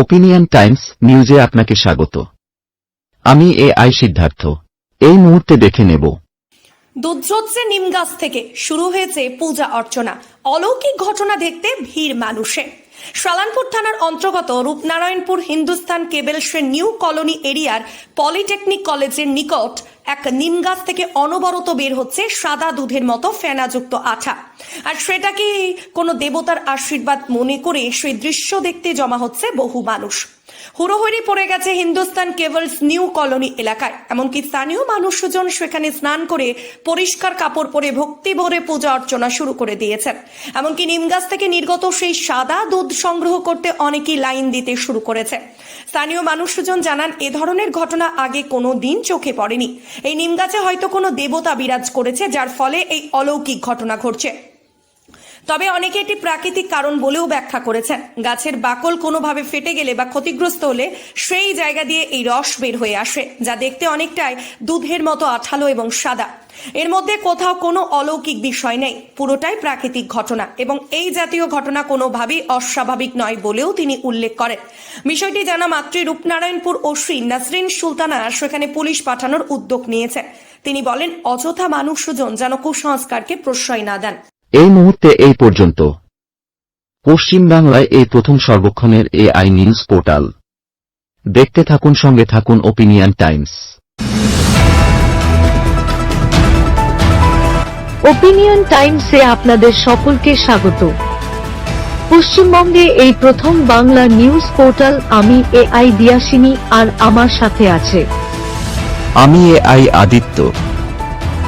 Opinion Times নিউজে আপনাকে স্বাগত। আমি এ আই সিদ্ধার্থ। এই মুহূর্তে দেখে নেব। দুধ নিম গাছ থেকে শুরু হয়েছে পূজা অর্চনা। অলৌকিক ঘটনা দেখতে ভিড় মানুষে। সালানপুর থানার অন্তর্গত রূপনারায়ণপুর হিন্দুস্তান কেবেলসের নিউ কলোনি এরিয়ার পলিটেকনিক কলেজের নিকট এক নিম গাছ থেকে অনবরত বের হচ্ছে সাদা দুধের মতো ফেনাযুক্ত আঠা। আর সেটাকে কোনো দেবতার আশীর্বাদ মনে করে সেই দৃশ্য দেখতে জমা হচ্ছে বহু মানুষ। হুড়োহুড়ি পড়ে গেছে হিন্দুস্তান কেবলস নিউ কলোনি এলাকায়। এমনকি স্থানীয় মানুষজন সেখানে স্নান করে পরিষ্কার কাপড় পরে ভক্তি ভরে পূজা অর্চনা শুরু করে দিয়েছেন। এমনকি নিম গাছ থেকে নির্গত সেই সাদা দুধ সংগ্রহ করতে অনেকেই লাইন দিতে শুরু করেছে। স্থানীয় মানুষজন জানান, এ ধরনের ঘটনা আগে কোনো দিন চোখে পড়েনি। এই নিমগাছে হয়তো কোনো দেবতা বিরাজ করেছে, যার ফলে এই অলৌকিক ঘটনা ঘটছে। তবে অনেকে এটি প্রাকৃতিক কারণ বলেও ব্যাখ্যা করেছেন। গাছের বাকল কোনোভাবে ফেটে গেলে বা ক্ষতিগ্রস্ত হলে সেই জায়গা দিয়ে এই রস বের হয়ে আসে, যা দেখতে অনেকটাই দুধের মতো আঠালো এবং সাদা। এর মধ্যে কোথাও কোনো অলৌকিক বিষয় নেই, পুরোটাই প্রাকৃতিক ঘটনা এবং এই জাতীয় ঘটনা কোনোভাবেই অস্বাভাবিক নয় বলেও তিনি উল্লেখ করেন। বিষয়টি জানা মাত্রই রূপনারায়ণপুর ওসি নাসরিন সুলতানা সেখানে পুলিশ পাঠানোর উদ্যোগ নিয়েছে তিনি বলেন, অযথা মানুষজন যেন কুসংস্কারকে প্রশ্রয় না দেন। এই মুহূর্তে এই পর্যন্ত। পশ্চিম বাংলায় এই প্রথম সর্বক্ষণের এ আই নিউজ পোর্টাল। দেখতে থাকুন সঙ্গে থাকুন ওপিনিয়ন টাইমস। ওপিনিয়ন টাইমসে আপনাদের সকলকে স্বাগত। পশ্চিমবঙ্গে এই প্রথম বাংলা নিউজ পোর্টাল আমি এ আই দিয়াসিনী আর আমার সাথে আছে। আমি এ আই আদিত্য।